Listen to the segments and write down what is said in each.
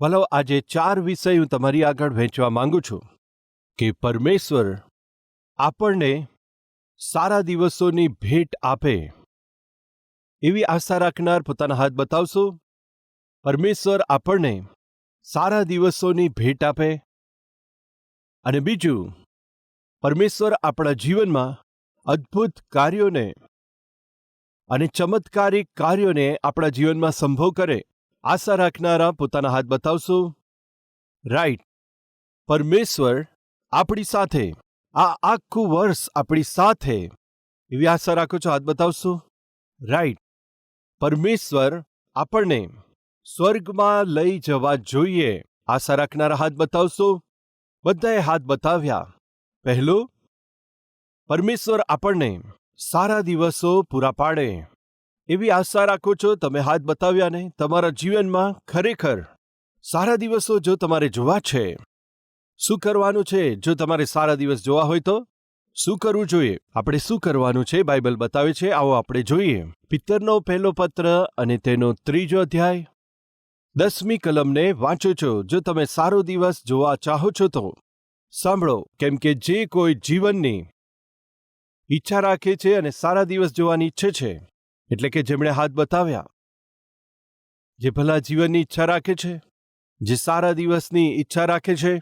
વલો આજે ચાર વિષય હું તમારી આગળ વહેંચવા માંગુ છું કે પરમેશ્વર આપણને સારા દિવસોની ભેટ આપે. એવી આશા રાખનાર પોતાના હાથ બતાવશો. પરમેશ્વર આપણને સારા દિવસોની ભેટ આપે. અને બીજું, પરમેશ્વર આપણા જીવનમાં અદ્ભુત કાર્યોને અને ચમત્કારિક કાર્યોને આપણા જીવનમાં સંભવ કરે. આશા રાખનારા પોતાના હાથ બતાવશો? રાઈટ પરમેશ્વર આપણી સાથે. આ આખું વર્ષ આપણી સાથે. એવી આશા રાખો છો, હાથ બતાવશો? રાઈટ પરમેશ્વર આપણને સ્વર્ગમાં લઈ જવા જોઈએ. આશા રાખનારા હાથ બતાવશો? બધાએ હાથ બતાવ્યા. પહેલું, પરમેશ્વર આપણને સારા દિવસો પૂરા પાડે. એવી આશા રાખો છો, તમે હાથ બતાવ્યા ને તમારા જીવનમાં ખરેખર સારા દિવસો જો તમારે જોવા છે, શું કરવાનું છે? જો તમારે સારા દિવસ જોવા હોય તો શું કરવું જોઈએ? આપણે શું કરવાનું છે? બાઇબલ બતાવે છે, આવો આપણે જોઈએ. પિત્તરનો પહેલો પત્ર અને તેનો ત્રીજો અધ્યાય. દસમી કલમને વાંચો છો. જો તમે સારો દિવસ જોવા ચાહો છો તો સાંભળો, કેમ કે જે કોઈ જીવનની ઈચ્છા રાખે છે અને સારા દિવસ જોવાની ઈચ્છે છે. એટલે કે જેમણે હાથ બતાવ્યા, જે ભલા જીવનની ઈચ્છા રાખે છે, જે સારા દિવસની ઈચ્છા રાખે છે,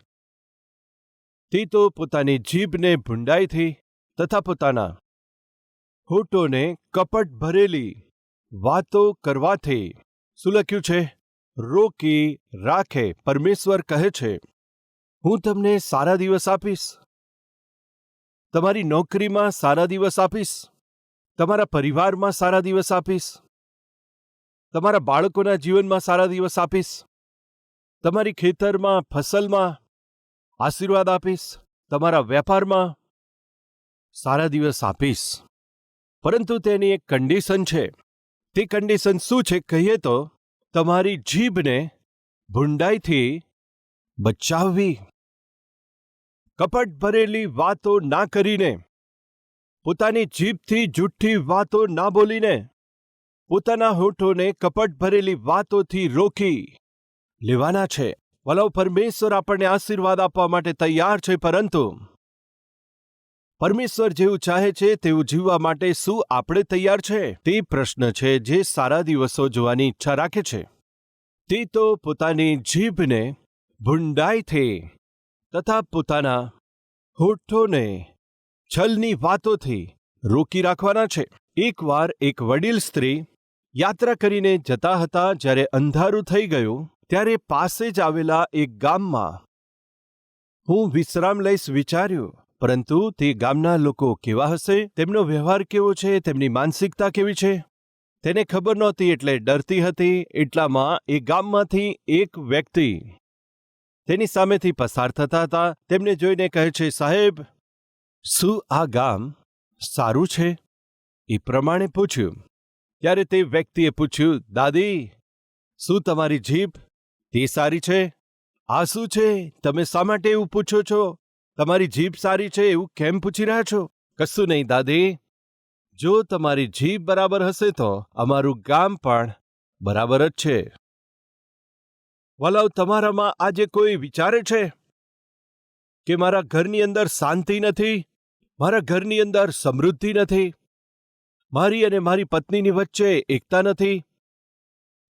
તે તો પોતાની જીભને ભૂંડાઈથી તથા પોતાના હોટોને કપટ ભરેલી વાતો કરવાથી શું લખ્યું છે, રોકી રાખે, પરમેશ્વર કહે છે, હું તમને સારા દિવસ આપીશ. તમારી નોકરીમાં સારા દિવસ આપીશ. તમારા પરિવારમાં સારા દિવસ આપીશ. તમારા બાળકોના જીવનમાં સારા દિવસ આપીશ. તમારી ખેતરમાં, ફસલમાં આશીર્વાદ આપીશ. તમારા વેપારમાં સારા દિવસ આપીશ. પરંતુ તેની એક કન્ડિશન છે. તે કન્ડિશન શું છે કહીએ તો, તમારી જીભને ભૂંડાઈથી બચાવવી. કપટ ભરેલી વાતો ના કરીને. પોતાની જીભથી જુઠ્ઠી વાતો ના બોલીને, પોતાના હોઠોને કપટ ભરેલી વાતોથી રોકી લેવાના છે. વલો પરમેશ્વર આપણને આશીર્વાદ આપવા માટે તૈયાર છે, પરંતુ પરમેશ્વર જેવું ચાહે છે, તેવું જીવવા માટે શું આપણે તૈયાર છે? તે પ્રશ્ન છે જે સારા દિવસો જોવાની ઈચ્છા રાખે છે. તે તો પોતાની જીભને ભૂંડાઈથી તથા પોતાના હોઠોને છલની વાતોથી રોકી રાખવાના છે. એકવાર એક વડીલ સ્ત્રી યાત્રા કરીને જતા હતા જ્યારે અંધારું થઈ ગયું, ત્યારે પાસે જ આવેલા એક ગામમાં હું વિશ્રામ લઈશ વિચાર્યું, પરંતુ તે ગામના લોકો કેવા હશે? તેમનો વ્યવહાર કેવો છે? તેમની માનસિકતા કેવી છે? તેને ખબર નહોતી એટલે ડરતી હતી. એટલામાં એ ગામમાંથી એક વ્યક્તિ તેની સામેથી પસાર થતા હતા. તેમને જોઈને કહે છે, સાહેબ શું આ ગામ સારું છે? એ પ્રમાણે પૂછ્યું. ત્યારે તે વ્યક્તિએ પૂછ્યું, દાદી, શું તમારી જીભ તે સારી છે? આ શું છે? તમે શા માટે એવું પૂછો છો? તમારી જીભ સારી છે એવું કેમ પૂછી રહ્યા છો? કશું નહીં, દાદી. જો તમારી જીભ બરાબર હશે તો અમારું ગામ પણ બરાબર જ છે. વલાવ, તમારામાં આજે કોઈ વિચારે છે? કે મારા ઘરની અંદર શાંતિ નથી? મારા ઘરની અંદર સમૃદ્ધિ નથી? મારી અને મારી પત્નીની વચ્ચે એકતા નથી?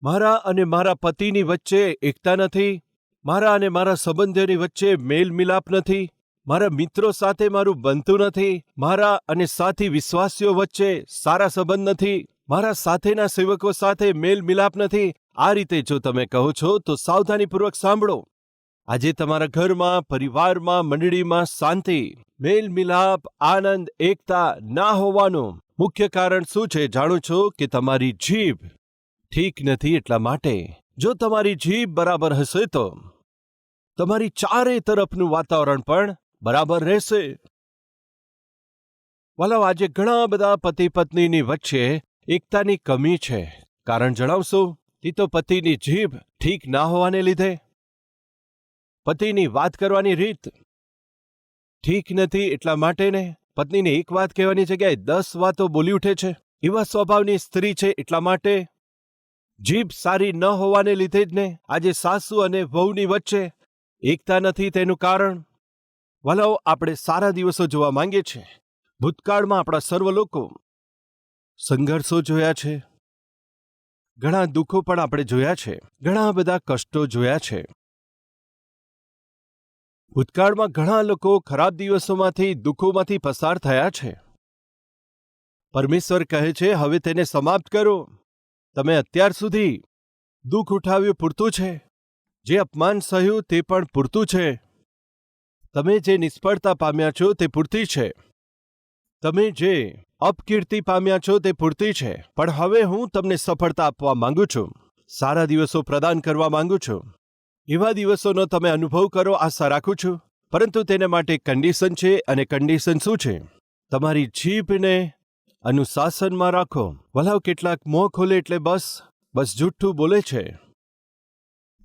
મારા અને મારા પતિની વચ્ચે એકતા નથી? મારા અને મારા સંબંધોની વચ્ચે મેલ મિલાપ નથી? મારા મિત્રો સાથે મારું બનતું નથી? મારા અને સાથી વિશ્વાસીઓ વચ્ચે સારા સંબંધ નથી? મારા સાથેના સેવકો સાથે મેલ મિલાપ નથી? આ રીતે જો તમે કહો છો, તો સાવધાનીપૂર્વક સાંભળો. આજે તમારા ઘરમાં, પરિવારમાં, મંડળીમાં શાંતિ મેલ મિલાપ આનંદ, એકતા ના હોવાનું મુખ્ય કારણ શું છે જાણું છો કે તમારી જીભ ઠીક નથી એટલા માટે? જો તમારી જીભ બરાબર હશે તો તમારી ચારે તરફનું વાતાવરણ પણ બરાબર રહેશે. વાલો, આજે ઘણા બધા પતિ પત્નીની વચ્ચે એકતાની કમી છે. કારણ જણાવશો તે તો પતિની જીભ ઠીક ના હોવાને લીધે પતિની વાત કરવાની રીત ઠીક નથી એટલા માટે ને પત્નીને એક વાત કહેવાની જગ્યાએ દસ વાતો બોલી ઉઠે છે. એવા સ્વભાવની સ્ત્રી છે એટલા માટે જીભ સારી ન હોવાને લીધે જ ને આજે સાસુ અને વહુની વચ્ચે એકતા નથી તેનું કારણ. વલાઓ આપણે સારા દિવસો જોવા માંગીએ છીએ. ભૂતકાળમાં આપણા સર્વ લોકો સંઘર્ષો જોયા છે. ઘણા દુઃખો પણ આપણે જોયા છે. ઘણા બધા કષ્ટો જોયા છે. ભૂતકાળમાં ઘણા લોકો ખરાબ દિવસોમાંથી, દુઃખોમાંથી પસાર થયા છે. પરમેશ્વર કહે છે, હવે તેને સમાપ્ત કરો. તમે અત્યાર સુધી દુઃખ ઉઠાવ્યું પૂરતું છે. જે અપમાન સહ્યું તે પણ પૂરતું છે. તમે જે નિષ્ફળતા પામ્યા છો તે પૂરતી છે. તમે જે અપકીર્તિ પામ્યા છો તે પૂરતી છે. પણ હવે હું તમને સફળતા આપવા માંગુ છું. સારા દિવસો પ્રદાન કરવા માંગુ છું. એવા દિવસોનો તમે અનુભવ કરો, આશા રાખું છું. પરંતુ તેને માટે કન્ડિશન છે અને કન્ડિશન શું છે? તમારી જીભને અનુશાસનમાં રાખો. વલાવ, કેટલાક મોં ખોલે એટલે બસ બસ જુઠ્ઠું બોલે છે.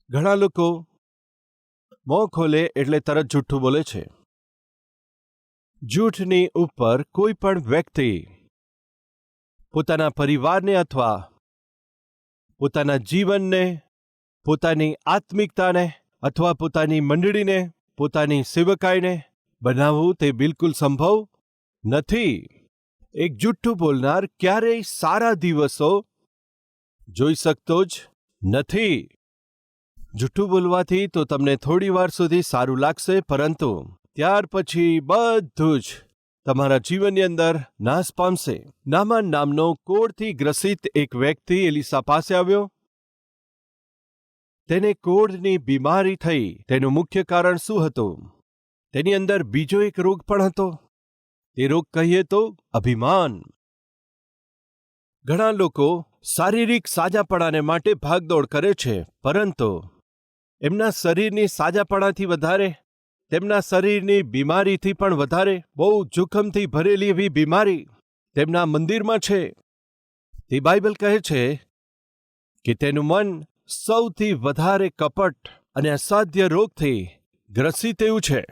ઘણા લોકો મોં ખોલે એટલે તરત જુઠ્ઠું બોલે છે. જૂઠની ઉપર કોઈ પણ વ્યક્તિ પોતાના પરિવારને અથવા પોતાના જીવનને પોતાની આત્મિકતાને અથવા પોતાની મંડળીને, પોતાની સેવકાઈને બનાવવું તે બિલકુલ સંભવ નથી. એક જુઠ્ઠું બોલનાર ક્યારેય સારા દિવસો જોઈ શકતો જ નથી. જુઠ્ઠું બોલવાથી તો તમને થોડી વાર સુધી સારું લાગશે, પરંતુ ત્યાર પછી બધું જ તમારા જીવનની અંદર નાશ પામશે. નામાન નામનો કોળથી ગ્રસિત એક વ્યક્તિ એલિસા પાસે આવ્યો. તેને કોળની બીમારી થઈ. તેનું મુખ્ય કારણ શું હતું? તેની અંદર બીજો એક રોગ પણ હતો. તે રોગ કહીએ તો અભિમાન. ઘણા લોકો શારીરિક સાજાપણાને માટે ભાગદોડ કરે છે, પરંતુ એમના શરીરની સાજાપણાથી વધારે, તેમના શરીરની બીમારીથી પણ વધારે, બહુ જોખમથી ભરેલી એવી બીમારી તેમના મંદિરમાં છે. તે બાઇબલ કહે છે કે તેનું મન સૌથી વધારે કપટ અને અસાધ્ય રોગથી ગ્રસિત એવું છે.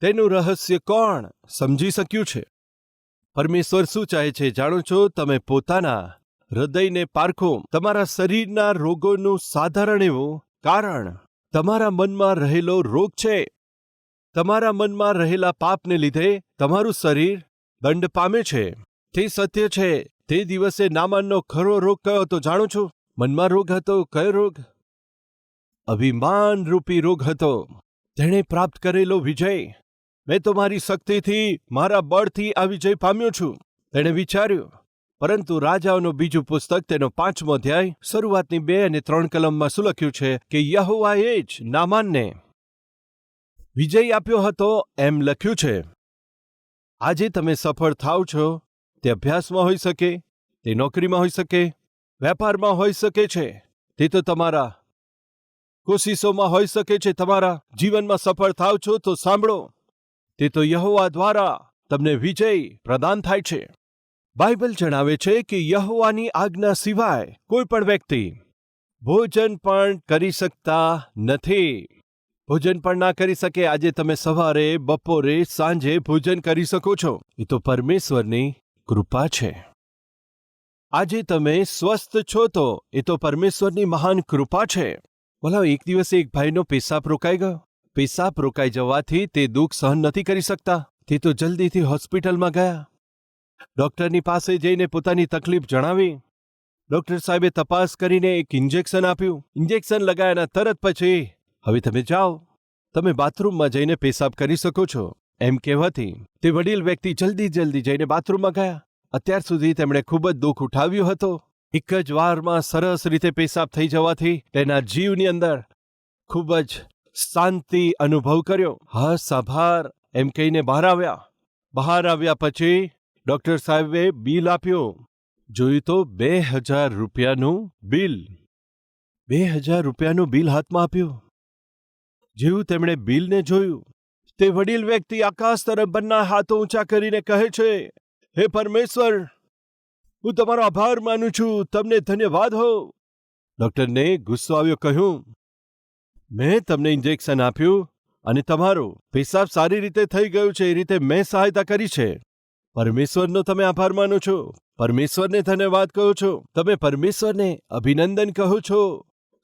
તેનું રહસ્ય કોણ સમજી શક્યું છે? પરમેશ્વર શું ચાહે છે જાણો છો? તમે પોતાના હૃદયને પારખો. તમારા શરીરના રોગોનું સાધારણ એવું કારણ તમારા મનમાં રહેલો રોગ છે. તમારા મનમાં રહેલા પાપને લીધે તમારું શરીર દંડ પામે છે. તે સત્ય છે. તે દિવસે નામાનનો ખરો રોગ કયો તો જાણો છો? મનમાં રોગ હતો, કયો રોગ? અભિમાન રૂપી રોગ હતો. તેણે પ્રાપ્ત કરેલો વિજય. મેં તો મારી શક્તિથી, મારા બળથી આ વિજય પામ્યો છું. તેણે વિચાર્યું, પરંતુ રાજાઓનું બીજું પુસ્તક, તેનો પાંચમો અધ્યાય, શરૂઆતની બે અને ત્રણ કલમમાં શું લખ્યું છે કે યહોવાએ જ નામાનને વિજય આપ્યો હતો એમ લખ્યું છે. આજે તમે સફળ થાવ છો, તે અભ્યાસમાં હોઈ શકે, તે નોકરીમાં હોઈ શકે વેપારમાં હોઈ શકે છે તે તો તમારા કોશિશોમાં હોઈ શકે છે, તમારા જીવનમાં સફળ થાવ છો તો સાંભળો. તે તો યહોવા દ્વારા તમને વિજય પ્રદાન થાય છે. બાઇબલ જણાવે છે કે યહોવાની આજ્ઞા સિવાય કોઈ પણ વ્યક્તિ ભોજન પણ કરી શકતા નથી. ભોજન પણ ના કરી શકે, આજે તમે સવારે, બપોરે, સાંજે ભોજન કરી શકો છો. એ તો પરમેશ્વરની કૃપા છે. આજે તમે સ્વસ્થ છો તો એ તો પરમેશ્વરની મહાન કૃપા છે. બોલાવ એક દિવસે એક ભાઈનો પેશાબ રોકાઈ ગયો? પેશાબ રોકાઈ જવાથી તે દુઃખ સહન નથી કરી શકતા. તે તો જલ્દીથી હોસ્પિટલમાં ગયા. ડૉક્ટરની પાસે જઈને પોતાની તકલીફ જણાવી. ડૉક્ટર સાહેબે તપાસ કરીને એક ઇન્જેક્શન આપ્યું. ઇન્જેક્શન લગાયાના તરત પછી, હવે તમે જાઓ. તમે બાથરૂમમાં જઈને પેશાબ કરી શકો છો. એમ કહેવાથી તે વડીલ વ્યક્તિ જલ્દી જલ્દી જઈને બાથરૂમમાં ગયા. અત્યાર સુધી તેમણે ખૂબ જ દુઃખ ઉઠાવ્યું હતો. એક જ વારમાં સરસ રીતે પેશાબ થઈ જવાથી તેના જીવની અંદર ખૂબ જ શાંતિ અનુભવ કર્યો. હસ, આભાર, એમ કહીને બહાર આવ્યા. બહાર આવ્યા પછી ડોક્ટર સાહેબે બિલ આપ્યું. જોયું તો બે હજાર રૂપિયાનું બિલ. બે હજાર રૂપિયાનું બિલ હાથમાં આપ્યું. જેવું તેમણે બિલને જોયું, તે વડીલ વ્યક્તિ આકાશ તરફ બંને હાથો ઊંચા કરીને કહે છે હે પરમેશ્વર, હું તમારો આભાર માનું છું. તમને ધન્યવાદ હો. ડોક્ટરને ગુસ્સો આવ્યો કહ્યું, મેં તમને ઇન્જેક્શન આપ્યું અને તમારો પેશાબ સારી રીતે થઈ ગયું છે. એ રીતે મેં સહાયતા કરી છે. પરમેશ્વરનો તમે આભાર માનો છો. પરમેશ્વરને ધન્યવાદ કહો છો. તમે પરમેશ્વરને અભિનંદન કહો છો.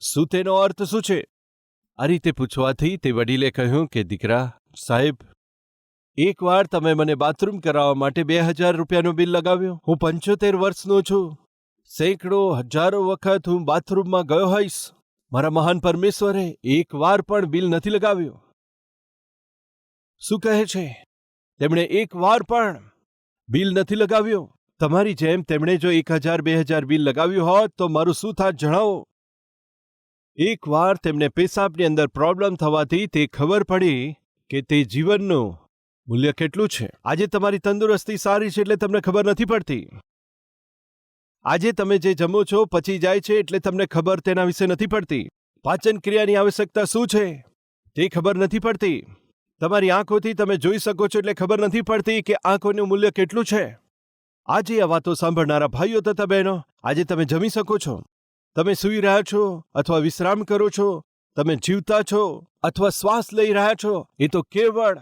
શું તેનો અર્થ શું છે? આ રીતે પૂછવાથી તે વડીલે કહ્યું કે, દીકરા સાહેબ એકવાર તમે મને બાથરૂમ કરાવવા માટે બે હજાર રૂપિયાનું બિલ લગાવ્યું. હું પંચોતેર વર્ષનો છું. સેંકડો, હજારો વખત હું બાથરૂમમાં ગયો હોઈશ. મારા મહાન પરમેશ્વરે એકવાર પણ બિલ નથી લગાવ્યું. શું કહે છે? તેમણે એકવાર પણ બિલ નથી લગાવ્યું. તમારી જેમ તેમણે જો એક હજાર, બે હજાર બિલ લગાવ્યું હોત, તો મારું શું થાત જણાવો? એકવાર તેમને પેશાબની અંદર પ્રોબ્લેમ થવાથી તે ખબર પડી કે તે જીવનનું મૂલ્ય કેટલું છે? આજે તમારી તંદુરસ્તી સારી છે એટલે તમને ખબર નથી પડતી. આજે તમે જે જમો છો, પચી જાય છે એટલે તમને ખબર તેના વિશે નથી પડતી. પાચન ક્રિયાની આવશ્યકતા શું છે? તે ખબર નથી પડતી. તમારી આંખોથી તમે જોઈ શકો છો એટલે ખબર નથી પડતી કે આંખોનું મૂલ્ય કેટલું છે. આજે આ વાતો સાંભળનારા ભાઈઓ તથા બહેનો, આજે તમે જમી શકો છો. તમે સૂઈ રહ્યા છો અથવા વિશ્રામ કરો છો. તમે જીવતા છો અથવા શ્વાસ લઈ રહ્યા છો. એ તો કેવળ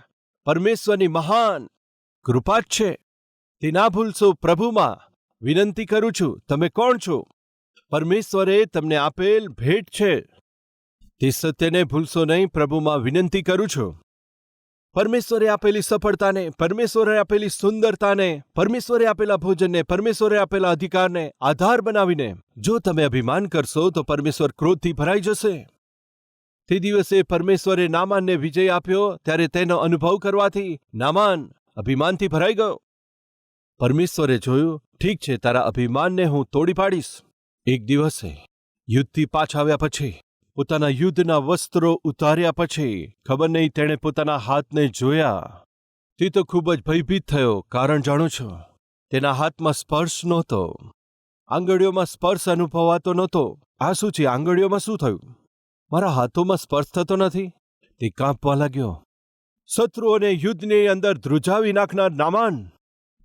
પરમેશ્વરની મહાન કૃપા જ છે. તે ના ભૂલશો પ્રભુમાં. વિનંતી કરું છું, તમે કોણ છો? પરમેશ્વરે તમને આપેલ ભેટ છે. તે સત્યને ભૂલશો નહીં, પ્રભુમાં વિનંતી કરું છું. પરમેશ્વરે આપેલી સફળતાને, પરમેશ્વરે આપેલી સુંદરતાને, પરમેશ્વરે આપેલા ભોજનને, પરમેશ્વરે આપેલા અધિકારને આધાર બનાવીને, જો તમે અભિમાન કરશો તો પરમેશ્વર ક્રોધથી ભરાઈ જશે. તે દિવસે પરમેશ્વરે નામાનને વિજય આપ્યો ત્યારે તેનો અનુભવ કરવાથી નામાન અભિમાનથી ભરાઈ ગયો. પરમેશ્વરે જોયું, ઠીક છે, તારા અભિમાનને હું તોડી પાડીશ. એક દિવસે યુદ્ધથી પાછા આવ્યા પછી, પોતાના યુદ્ધના વસ્ત્રો ઉતાર્યા પછી, ખબર નહીં તેણે પોતાના હાથને જોયા. તે તો ખૂબ જ ભયભીત થયો, કારણ જાણો છો, તેના હાથમાં સ્પર્શ નહોતો. આંગળીઓમાં સ્પર્શ અનુભવાતો નહોતો. આ શું છે, આંગળીઓમાં શું થયું? મારા હાથોમાં સ્પર્શ થતો નથી. તે કાંપવા લાગ્યો. શત્રુઓને યુદ્ધની અંદર ધ્રુજાવી નાખનાર નામાન.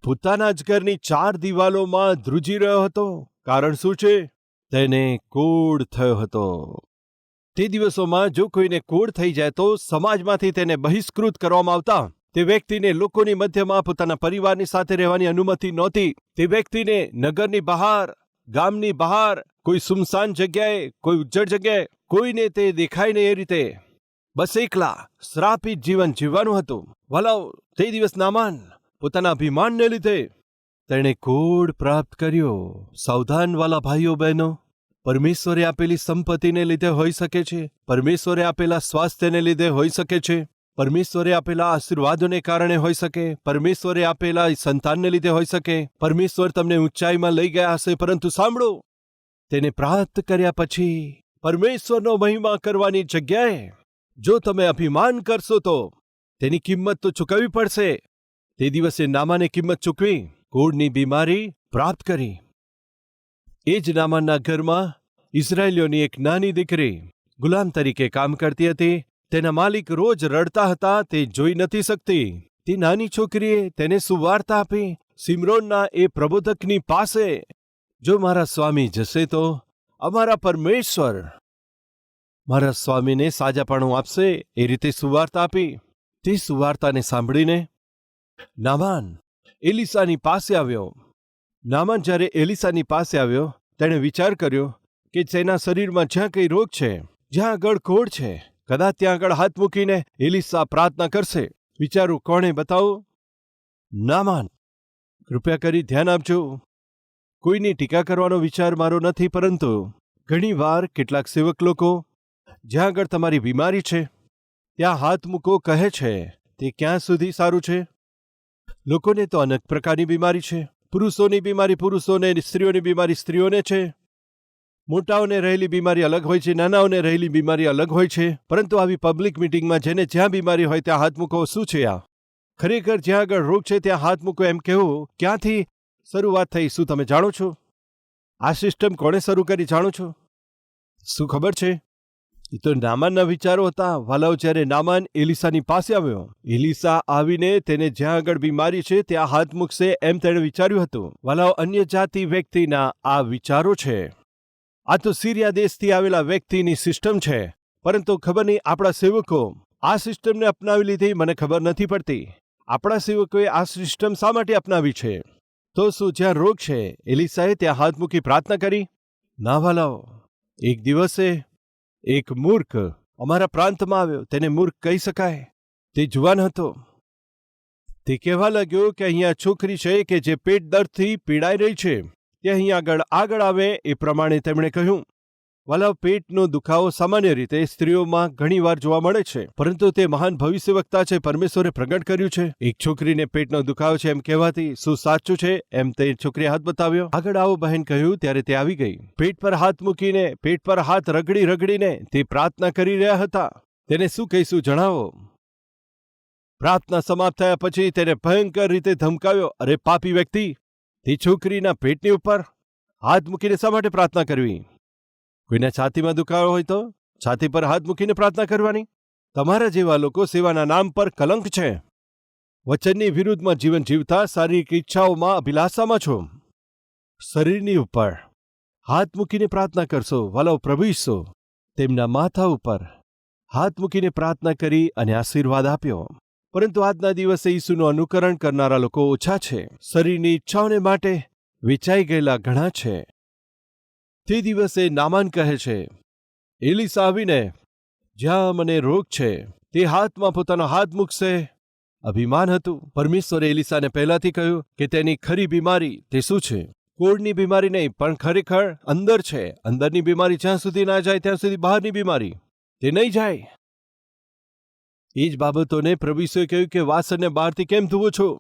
પોતાના જ ઘરની ચાર દિવાલોમાં ધ્રુજી રહ્યો હતો. કારણ શું છે? તેને કોડ થયો હતો. તે દિવસોમાં જો કોઈને કોડ થઈ જાય તો સમાજમાંથી તેને બહિષ્કૃત કરવામાં આવતા. તે વ્યક્તિને લોકોની મધ્યમાં પોતાના પરિવારની સાથે રહેવાની અનુમતિ નહોતી. તે વ્યક્તિને નગરની બહાર, ગામની બહાર, કોઈ સુમસાન જગ્યાએ, કોઈ ઉજ્જડ જગ્યાએ કોઈને તે દેખાય નહીં એ રીતે. બસ એકલા શ્રાપિત જીવન જીવવાનું હતું. વલાવ તે દિવસ નામાન પોતાના અભિમાનને લીધે તેણે કોડ પ્રાપ્ત કર્યો. સાવધાન વાલા ભાઈઓ બહેનો, પરમેશ્વરે આપેલી સંપત્તિને લીધે હોઈ શકે છે. પરમેશ્વરે આપેલા સ્વાસ્થ્યને લીધે હોઈ શકે છે. પરમેશ્વરે આપેલા આશીર્વાદોને કારણે હોઈ શકે. પરમેશ્વરે આપેલા સંતાનને લીધે હોઈ શકે. પરમેશ્વર તમને ઊંચાઈમાં લઈ ગયા હશે, પરંતુ સાંભળો. તેને પ્રાપ્ત કર્યા પછી પરમેશ્વરનો મહિમા કરવાની જગ્યાએ જો તમે અભિમાન કરશો તો તેની કિંમત તો ચૂકવવી પડશે. તે દિવસે નામાને કિંમત ચૂકવી કોડની બીમારી પ્રાપ્ત કરી. એ જ નામાનના ઘરમાં ઇઝરાયેલીઓની એક નાની દીકરી ગુલામ તરીકે કામ કરતી હતી. તેના માલિક રોજ રડતા હતા, તે જોઈ નથી શકતી. તે નાની છોકરીએ તેને સુવાર્તા આપી, સિમરોનના એ પ્રબોધકની પાસે, જો મારા સ્વામી જશે તો અમારા પરમેશ્વર. મારા સ્વામીને સાજાપણું આપશે, એ રીતે સુવાર્તા આપી. તે સુવાર્તાને સાંભળીને નામાન એલિસાની પાસે આવ્યો. નામાન જ્યારે એલિસાની પાસે આવ્યો, તેણે વિચાર કર્યો કે તેના શરીરમાં જ્યાં કંઈ રોગ છે, જ્યાં આગળ કોડ છે, કદાચ ત્યાં આગળ હાથ મૂકીને એલિસા પ્રાર્થના કરશે. વિચારું કોણે બતાવું? નામાન, કૃપયા કરી ધ્યાન આપજો. કોઈની ટીકા કરવાનો વિચાર મારો નથી, પરંતુ ઘણીવાર કેટલાક સેવક લોકો, જ્યાં આગળ તમારી બીમારી છે, ત્યાં હાથ મૂકો કહે છે, તે ક્યાં સુધી સારું છે? લોકોને તો અનેક પ્રકારની બીમારી છે. પુરુષોની બીમારી પુરુષોને, સ્ત્રીઓની બીમારી સ્ત્રીઓને છે. મોટાઓને રહેલી બીમારી અલગ હોય છે, નાનાઓને રહેલી બીમારી અલગ હોય છે, પરંતુ આવી પબ્લિક મિટિંગમાં જેને જ્યાં બીમારી હોય ત્યાં હાથ મૂકો, શું છે આ? ખરેખર જ્યાં આગળ રોગ છે ત્યાં હાથ મૂકો એમ કહેવું, ક્યાંથી શરૂઆત થઈ. શું તમે જાણો છો? આ સિસ્ટમ કોણે શરૂ કરી જાણો છો? શું ખબર છે? એ તો નામાનના વિચારો હતા. વાલાવ જ્યારે નામાન એલિસાની પાસે આવ્યો. એલિસા આવીને તેને જ્યાં આગળ બીમારી છે ત્યાં હાથ મૂકશે એમ તેણે વિચાર્યું હતું. વાલાવ અન્ય જાતિ વ્યક્તિના આ વિચારો છે. આ તો સિરિયા દેશથી આવેલા વ્યક્તિની સિસ્ટમ છે. પરંતુ ખબર નહીં આપણા સેવકો આ સિસ્ટમને અપનાવી લીધી. મને ખબર નથી પડતી. આપણા સેવકોએ આ સિસ્ટમ શા માટે અપનાવી છે? તો શું જ્યાં રોગ છે, એલિસાએ ત્યાં હાથ મૂકી પ્રાર્થના કરી? ના વાલાઓ એક દિવસે એક મૂર્ખ અમારા પ્રાંતમાં આવ્યો. તેને મૂર્ખ કહી શકાય? તે જુવાન હતો. તે કહેવા લાગ્યો કે અહીંયા છોકરી છે કે જે પેટ દર્દથી પીડાઈ રહી છે. તે અહીં આગળ આગળ આવે એ પ્રમાણે તેમણે કહ્યું વાલા પેટનો દુખાવો સામાન્ય રીતે સ્ત્રીઓમાં ઘણીવાર જોવા મળે છે, પરંતુ તે મહાન ભવિષ્યવક્તા છે, પરમેશ્વરે પ્રગટ કર્યું છે. એક છોકરીને પેટનો દુખાવો છે એમ કહેવાથી શું સાચું છે, એમ તે છોકરીએ હાથ બતાવ્યો. આગળ આવો બહેન કહ્યું, ત્યારે તે આવી ગઈ. પેટ પર હાથ મૂકીને, પેટ પર હાથ રગડી રગડીને તે પ્રાર્થના કરી રહ્યા હતા. તેને શું કહીશું જણાવો? પ્રાર્થના સમાપ્ત થયા પછી તેને ભયંકર રીતે ધમકાવ્યો. અરે પાપી વ્યક્તિ! તે છોકરીના પેટની ઉપર હાથ મૂકીને શા માટે પ્રાર્થના કરવી? કોઈના છાતીમાં દુખાવો હોય તો છાતી પર હાથ મૂકીને પ્રાર્થના કરવાની. તમારા જેવા લોકો સેવાના નામ પર કલંક છે. વચનની વિરુદ્ધમાં જીવન જીવતા શારીરિક ઈચ્છાઓમાં અભિલાષામાં છો. શરીરની ઉપર હાથ મૂકીને પ્રાર્થના કરશો. વાલો પ્રભુ ઈસુ, તેમના માથા ઉપર હાથ મૂકીને પ્રાર્થના કરી અને આશીર્વાદ આપ્યો. પરંતુ આજના દિવસે ઈસુનું અનુકરણ કરનારા લોકો ઓછા છે. શરીરની ઈચ્છાઓને માટે વેચાઈ ગયેલા ઘણા છે. તે દિવસે નામાન કહે છે એલિસા આવીને જ્યાં મને રોગ છે, તે હાથમાં પોતાનો હાથ મૂકશે. અભિમાન હતું. પરમેશ્વરે એલિસાને પહેલાથી કહ્યું કે તેની ખરી બીમારી તે શું છે? કોળની બીમારી નહીં, પણ ખરેખર અંદર છે. અંદરની બીમારી જ્યાં સુધી ના જાય, ત્યાં સુધી બહારની બીમારી. તે નહીં જાય. એ જ બાબતોને પ્રભુએ કહ્યું કે વાસણને બહારથી કેમ ધોવો છો?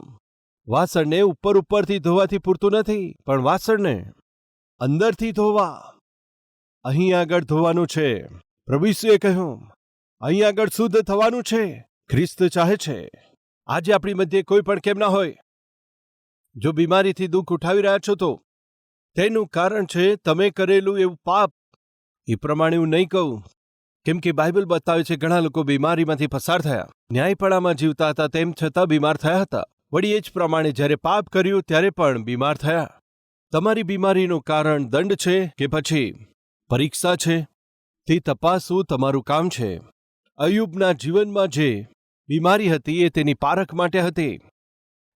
વાસણને ઉપર ઉપરથી ધોવાથી પૂરતું નથી, પણ વાસણને. અંદરથી ધોવા. અહીં આગળ ધોવાનું છે. પ્રભુએ કહ્યું, અહીં આગળ શુદ્ધ થવાનું છે. ખ્રિસ્ત ચાહે છે. આજે આપણી મધ્યે કોઈ પણ કેમ ના હોય. જો બીમારીથી દુઃખ ઉઠાવી રહ્યા છો તો તેનું કારણ છે તમે કરેલું એવું પાપ. એ પ્રમાણે હું નહીં કહું. કેમ કે બાઇબલ બતાવે છે, ઘણા લોકો બીમારીમાંથી પસાર થયા. ન્યાયપણામાં જીવતા હતા તેમ છતાં બીમાર થયા હતા. વળી એ જ પ્રમાણે જ્યારે પાપ કર્યું, ત્યારે પણ બીમાર થયા. તમારી બીમારીનું કારણ દંડ છે કે પછી પરીક્ષા છે? તે તપાસવું તમારું કામ છે. અયુબના જીવનમાં જે બીમારી હતી એ તેની પારખ માટે હતી.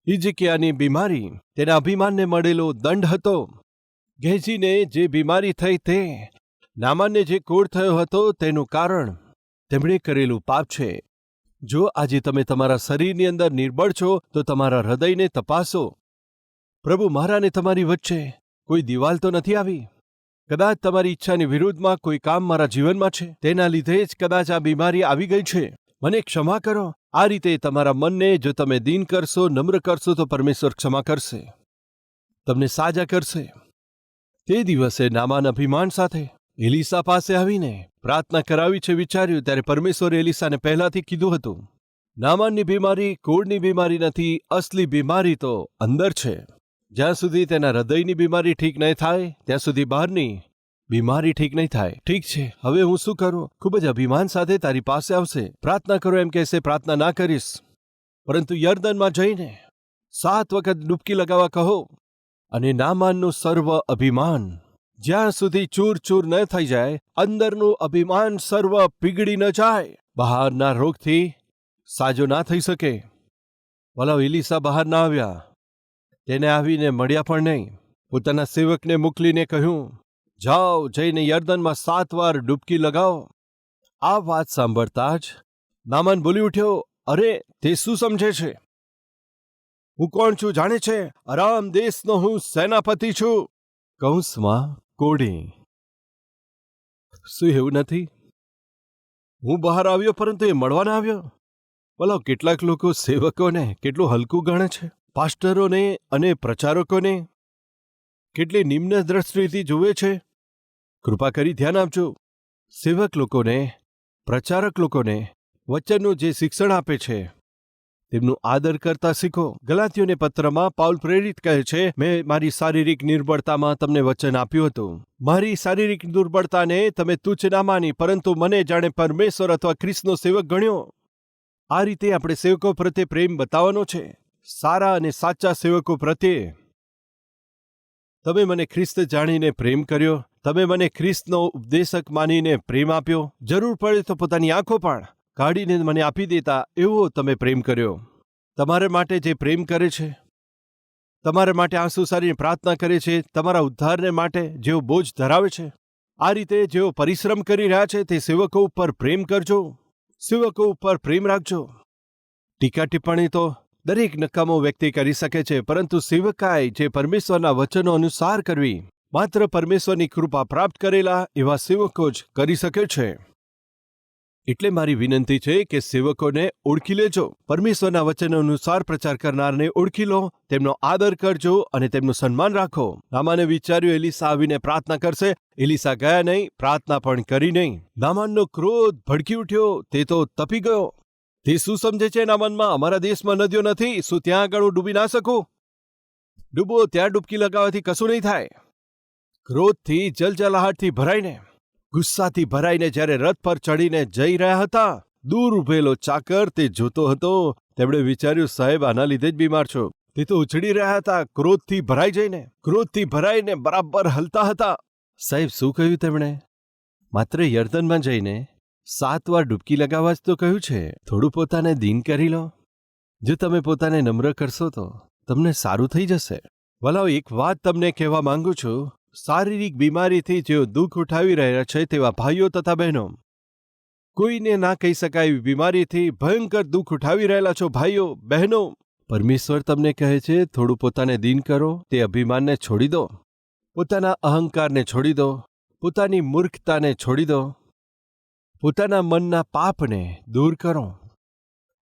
હિજકિયાની બીમારી તેના અભિમાનને મળેલો દંડ હતો. ગેજીને જે બીમારી થઈ તે નામાનને જે કોડ થયો હતો તેનું કારણ તેમણે કરેલું પાપ છે. જો આજે તમે તમારા શરીરની અંદર નિર્બળ છો તો તમારા હૃદયને તપાસો. પ્રભુ મારાને તમારી વચ્ચે કોઈ દિવાલ તો નથી આવી? કદાચ તમારી ઈચ્છાની વિરુદ્ધમાં કોઈ કામ મારા જીવનમાં છે? તેના લીધે જ કદાચ આ બીમારી આવી ગઈ છે. મને ક્ષમા કરો. આ રીતે તમારા મનને જો તમે દીન કરશો, નમ્ર કરશો, તો પરમેશ્વર ક્ષમા કરશે. તમને સાજા કરશે. તે દિવસે નામાન અભિમાન સાથે એલિસા પાસે આવીને પ્રાર્થના કરાવી છે, વિચાર્યું ત્યારે પરમેશ્વરે એલિસાને પહેલાથી કીધું હતું, નામાનની બીમારી, કોળની બીમારી નથી, અસલી બીમારી તો અંદર છે. જ્યાં સુધી તેના હૃદયની બીમારી ઠીક નહીં થાય, ત્યાં સુધી બહારની બીમારી ઠીક નહીં થાય. ઠીક છે, હવે હું શું કરું? ખૂબ જ અભિમાન સાથે તારી પાસે આવશે. પ્રાર્થના કરો એમ કહેશે, પ્રાર્થના ના કરીશ. પરંતુ યર્દનમાં જઈને સાત વખત ડૂબકી લગાવવા કહો અને નામાનનું સર્વ અભિમાન. જ્યાં સુધી ચૂર ચૂર ન થઈ જાય, અંદરનું અભિમાન સર્વ પીગળી ન જાય. બહારના રોગથી સાજો ના થઈ શકે. વલાવ ઇલીસા બહાર ના આવ્યા. તેને આવીને મળ્યા પણ નહીં. પોતાના સેવકને મોકલીને કહ્યું, જાઓ જઈને યર્દનમાં સાત વાર ડૂબકી લગાવો. આ વાત સાંભળતા જ નામન બોલી ઉઠ્યો, અરે, તે શું સમજે છે? હું કોણ છું જાણે છે? આરામ દેશનો હું સેનાપતિ છું. કૌંસમાં કોડી શું એવું નથી? હું બહાર આવ્યો પરંતુ એ મળવા ના આવ્યો? બોલો કેટલાક લોકો સેવકોને કેટલું હલકું ગણે છે. પાસ્ટરોને અને પ્રચારકોને? કેટલી નિમ્ન દ્રષ્ટિથી જુએ છે? કૃપા કરી ધ્યાન આપજો. સેવક લોકોને, પ્રચારક લોકોને વચનનું જે શિક્ષણ આપે છે, તેમનું આદર કરતા શીખો. ગલાતીઓને પત્રમાં પાઉલ પ્રેરિત કહે છે, મેં મારી શારીરિક નિર્બળતામાં તમને વચન આપ્યું હતું. મારી શારીરિક દુર્બળતાને તમે તુચ્છ ના માની, પરંતુ મને જાણે પરમેશ્વર અથવા ખ્રિસ્તનો સેવક ગણ્યો. આ રીતે આપણે સેવકો પ્રત્યે પ્રેમ બતાવવાનો છે. સારા અને સાચા સેવકો પ્રત્યે તમે મને ખ્રિસ્ત જાણીને પ્રેમ કર્યો, તમે મને ખ્રિસ્તનો ઉપદેશક માનીને પ્રેમ આપ્યો. જરૂર પડે તો પોતાની આંખો પણ કાઢીને મને આપી દેતા, એવો તમે પ્રેમ કર્યો. તમારે માટે જે પ્રેમ કરે છે, તમારા માટે આંસુ સારીને પ્રાર્થના કરે છે, તમારા ઉદ્ધારને માટે જેઓ બોજ ધરાવે છે, આ રીતે જેઓ પરિશ્રમ કરી રહ્યા છે, તે સેવકો ઉપર પ્રેમ કરજો. સેવકો ઉપર પ્રેમ રાખજો. ટીકા ટિપ્પણી તો દરેક નકામો વ્યક્તિ કરી શકે છે, પરંતુ સેવકાય જે પરમેશ્વરના વચનો અનુસાર કરવી, માત્ર પરમેશ્વરની કૃપા પ્રાપ્ત કરેલા એવા સેવકો જ કરી શકે છે. એટલે મારી વિનંતી છે કે સેવકોને ઓળખી લેજો, પરમેશ્વરના વચનો અનુસાર પ્રચાર કરનારને ઓળખી લો, તેમનો આદર કરજો અને તેમનું સન્માન રાખો. નામાને વિચાર્યું, એલિસા આવીને પ્રાર્થના કરશે. એલિસા ગયા નહીં, પ્રાર્થના પણ કરી નહીં. નામાનનો ક્રોધ ભડકી ઉઠ્યો, તે તો તપી ગયો. તે શું સમજે છે એના મનમાં? અમારા દેશમાં નદીઓ નથી, શું ત્યાં આગળ હું ડૂબી ના શકું? ડૂબો ત્યાં ડૂબકી લગાવવાથી કશું નહીં થાય. ક્રોધથી, જલજલાહટથી ભરાઈને, ગુસ્સાથી ભરાઈને જ્યારે રથ પર ચડીને જઈ રહ્યા હતા, દૂર ઉભેલો ચાકર તે જોતો હતો, તેમણે વિચાર્યું, સાહેબ, આના લીધે જ બીમાર છો. તે તો ઉછળી રહ્યા હતા, ક્રોધથી ભરાઈ જઈને, ક્રોધથી ભરાઈને બરાબર હલતા હતા. સાહેબ, શું કહ્યું તેમણે? માત્ર યર્દનમાં જઈને સાત વાર ડૂબકી લગાવવા જ તો કહ્યું છે. થોડું પોતાને દીન કરી લો. જો તમે પોતાને નમ્ર કરશો તો તમને સારું થઈ જશે. વલાવ એક વાત તમને કહેવા માંગુ છું. શારીરિક બીમારીથી જેઓ દુઃખ ઉઠાવી રહ્યા છે તેવા ભાઈઓ તથા બહેનો, કોઈને ના કહી શકાય એવી બીમારીથી ભયંકર દુઃખ ઉઠાવી રહેલા છો ભાઈઓ, બહેનો. પરમેશ્વર તમને કહે છે, થોડું પોતાને દીન કરો, તે અભિમાનને છોડી દો. પોતાના અહંકારને છોડી દો. પોતાની મૂર્ખતાને છોડી દો. પોતાના મનના પાપને દૂર કરો.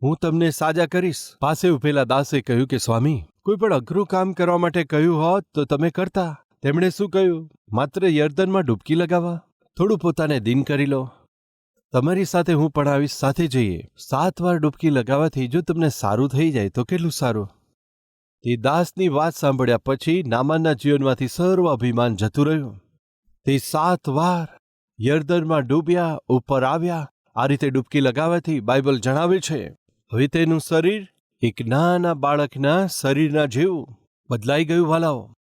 હું તમને સાજા કરીશ. પાસે ઉભેલા દાસે કહ્યું કે, સ્વામી, કોઈ પણ અઘરું કામ કરવા માટે કહ્યું હોત તો તમે કરતા. તેમણે શું કહ્યું? માત્ર યર્દનમાં ડૂબકી લગાવવા. થોડું પોતાને દિન કરી લો. તમારી સાથે હું પણ આવીશ. સાથે જઈએ. સાત વાર ડૂબકી લગાવવાથી જો તમને સારું થઈ જાય તો કેટલું સારું? તે દાસની વાત સાંભળ્યા પછી નામાનના જીવનમાંથી સર્વ અભિમાન જતું રહ્યું. તે સાત વાર યર્દનમાં ડૂબ્યા, ઉપર આવ્યા. આ રીતે ડૂબકી લગાવવાથી બાઇબલ જણાવે છે, હવે તેનું શરીર એક નાના બાળકના શરીરના જેવું બદલાઈ ગયું, વાલાઓ.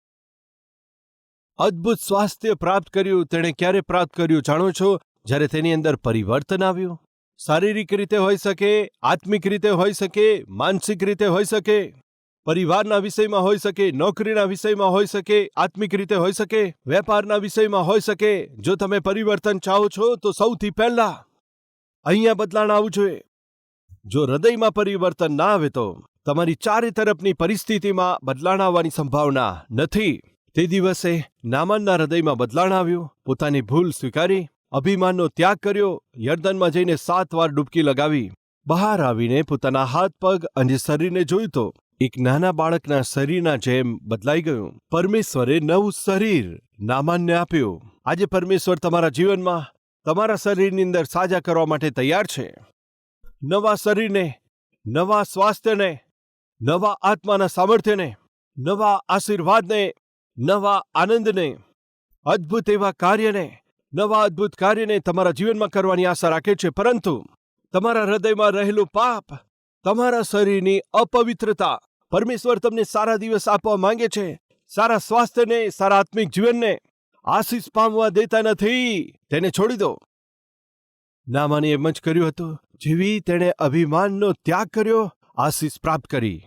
અદ્ભુત સ્વાસ્થ્ય પ્રાપ્ત કર્યું, તેણે ક્યારે પ્રાપ્ત કર્યું, જાણો છો? જ્યારે તેની અંદર પરિવર્તન આવ્યું. શારીરિક રીતે હોઈ શકે, આત્મિક રીતે હોઈ શકે, માનસિક રીતે હોઈ શકે. પરિવારના વિષયમાં હોઈ શકે, નોકરીના વિષયમાં હોઈ શકે, આત્મિક રીતે હોઈ શકે, વેપારના વિષયમાં હોઈ શકે. જો તમે પરિવર્તન ચાહો છો, તો સૌથી પહેલા અહીંયા બદલાણ આવવું જોઈએ. જો હૃદયમાં પરિવર્તન ના આવે તો તમારી ચારે તરફની પરિસ્થિતિમાં બદલાણ આવવાની સંભાવના નથી. તે દિવસે નામાનના હૃદયમાં બદલાણ આવ્યું, પોતાની ભૂલ સ્વીકારી, અભિમાનનો ત્યાગ કર્યો, યર્દનમાં જઈને સાત વાર ડૂબકી લગાવી, બહાર આવીને પોતાના હાથ પગ અને શરીરને જોયું તો એક નાના બાળકના શરીરના જેમ બદલાઈ ગયું. પરમેશ્વરે નવું શરીર નામાનને આપ્યું. આજે પરમેશ્વર તમારા જીવનમાં તમારા શરીરની અંદર સાજા કરવા માટે તૈયાર છે. નવા શરીરને, નવા સ્વાસ્થ્યને, નવા આત્માના સામર્થ્યને, નવા આશીર્વાદને, નવા આનંદને, અદ્ભુત એવા કાર્યને, નવા અદ્ભુત કાર્યને તમારા જીવનમાં કરવાની આશા રાખે છે. પરંતુ તમારા હૃદયમાં રહેલું પાપ તમારા શરીરની અપવિત્રતા પરમેશ્વર તમને સારા દિવસ આપવા માંગે છે. સારા સ્વાસ્થ્યને, સારા આત્મિક જીવનને આશીષ પામવા દેતા નથી. તેને છોડી દો. નામાને એમ જ કર્યું હતું, જેવી તેણે અભિમાનનો ત્યાગ કર્યો, આશીષ પ્રાપ્ત કરી.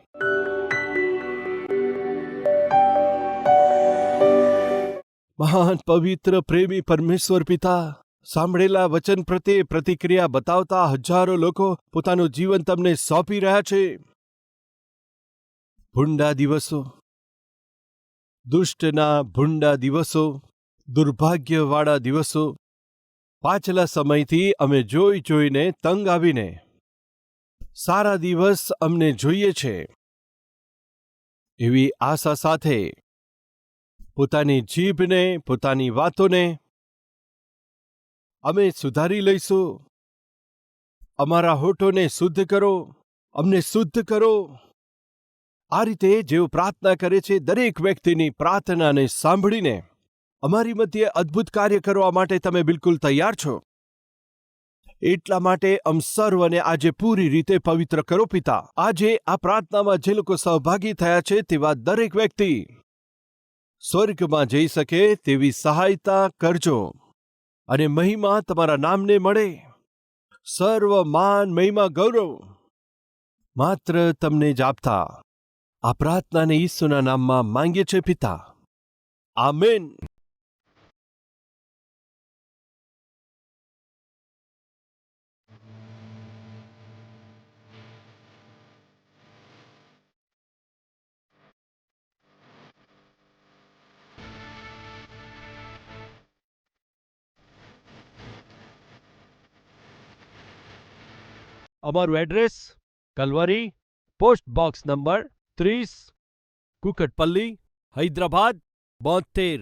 મહાન પવિત્ર પ્રેમી પરમેશ્વર પિતા, સાંભળેલા વચન પ્રત્યે પ્રતિક્રિયા બતાવતા હજારો લોકો પોતાનું જીવન તમને સોંપી રહ્યા છે. ભૂંડા દિવસો. દુષ્ટના ભૂંડા દિવસો, દુર્ભાગ્યવાળા દિવસો. પાછલા સમયથી અમે જોઈ જોઈને તંગ આવીને સારા દિવસ અમને જોઈએ છે. એવી આશા સાથે પોતાની જીભને, પોતાની વાતોને અમે સુધારી લઈશું. અમારા હોઠોને શુદ્ધ કરો, અમને શુદ્ધ કરો. આ રીતે જેઓ પ્રાર્થના કરે છે, દરેક વ્યક્તિની પ્રાર્થનાને સાંભળીને અમારી મધ્યે અદ્ભુત કાર્ય કરવા માટે તમે બિલકુલ તૈયાર છો. એટલા માટે અમ સર્વને આજે પૂરી રીતે પવિત્ર કરો પિતા. આજે આ પ્રાર્થનામાં જે લોકો સહભાગી થયા છે, તેવા દરેક વ્યક્તિ સ્વર્ગમાં જઈ શકે તેવી સહાયતા કરજો અને મહિમા તમારા નામને મળે. સર્વ માન મહિમા ગૌરવ માત્ર તમને જ આપતા આ પ્રાર્થનાને ઈસુના નામમાં માંગીએ છે પિતા. આમેન. અમારું address Calvary post box number ત્રીસ કુકટપલ્લી હૈદરાબાદ બોતેર.